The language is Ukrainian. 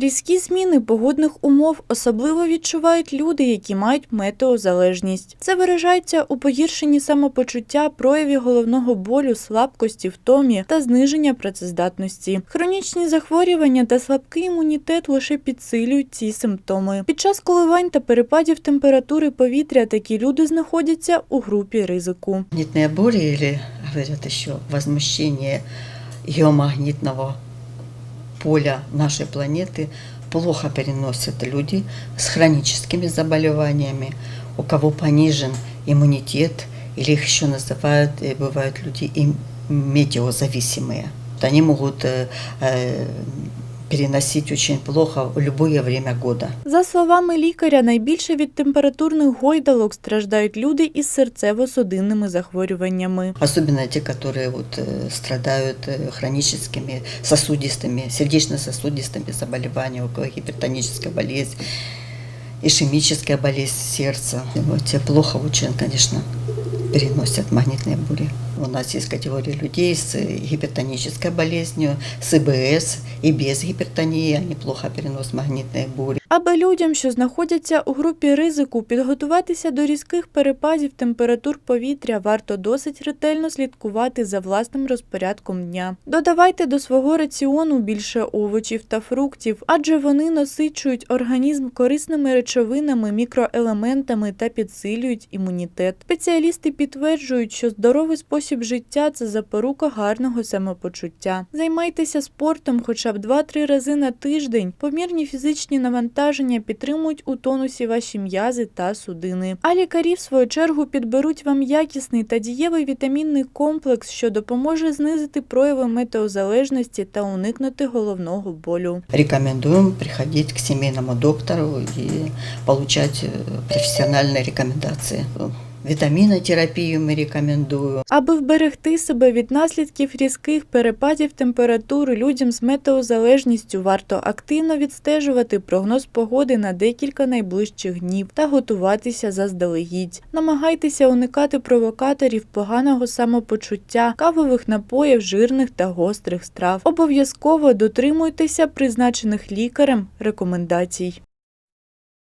Різкі зміни погодних умов особливо відчувають люди, які мають метеозалежність. Це виражається у погіршенні самопочуття, прояві головного болю, слабкості, втомі та зниження працездатності. Хронічні захворювання та слабкий імунітет лише підсилюють ці симптоми. Під час коливань та перепадів температури повітря такі люди знаходяться у групі ризику. Магнитные бури или, говорят еще, возмущение геомагнитного поля нашей планеты плохо переносят люди с хроническими заболеваниями, у кого понижен иммунитет, или их еще называют, э, бывают люди и метеозависимые. Вот Они могут э, э, переносить очень плохо в любое время года. За словами лікаря, найбільше від температурних гойдалок страждають люди із серцево-судинними захворюваннями. Особенно те, которые вот, э, страдают э, хроническими сосудистыми, сердечно-сосудистыми заболеваниями, у кого гипертоническая болезнь, ишемическая болезнь сердца. Вот те плохо очень, конечно, переносят магнитные бури. У нас есть категория людей с э, гипертонической болезнью, с ИБС и без гипертонии. Они плохо переносят магнитные бури. Аби людям, що знаходяться у групі ризику, підготуватися до різких перепадів температур повітря, варто досить ретельно слідкувати за власним розпорядком дня. Додавайте до свого раціону більше овочів та фруктів, адже вони насичують організм корисними речовинами, мікроелементами та підсилюють імунітет. Спеціалісти підтверджують, що здоровий спосіб життя це запорука гарного самопочуття. Займайтеся спортом хоча б 2-3 рази на тиждень. Помірні фізичні навантаження підтримують у тонусі ваші м'язи та судини. А лікарі, в свою чергу, підберуть вам якісний та дієвий вітамінний комплекс, що допоможе знизити прояви метеозалежності та уникнути головного болю. Рекомендуем приходить к семейному доктору и получать э, профессиональные рекомендации. Витаминотерапию мы рекомендуем. Аби вберегти себе від наслідків різких перепадів температури людям з метеозалежністю варто активно відстежувати прогноз погоди на декілька найближчих днів та готуватися заздалегідь. Намагайтеся уникати провокаторів поганого самопочуття, кавових напоїв, жирних та гострих страв. Обов'язково дотримуйтеся призначених лікарем рекомендацій.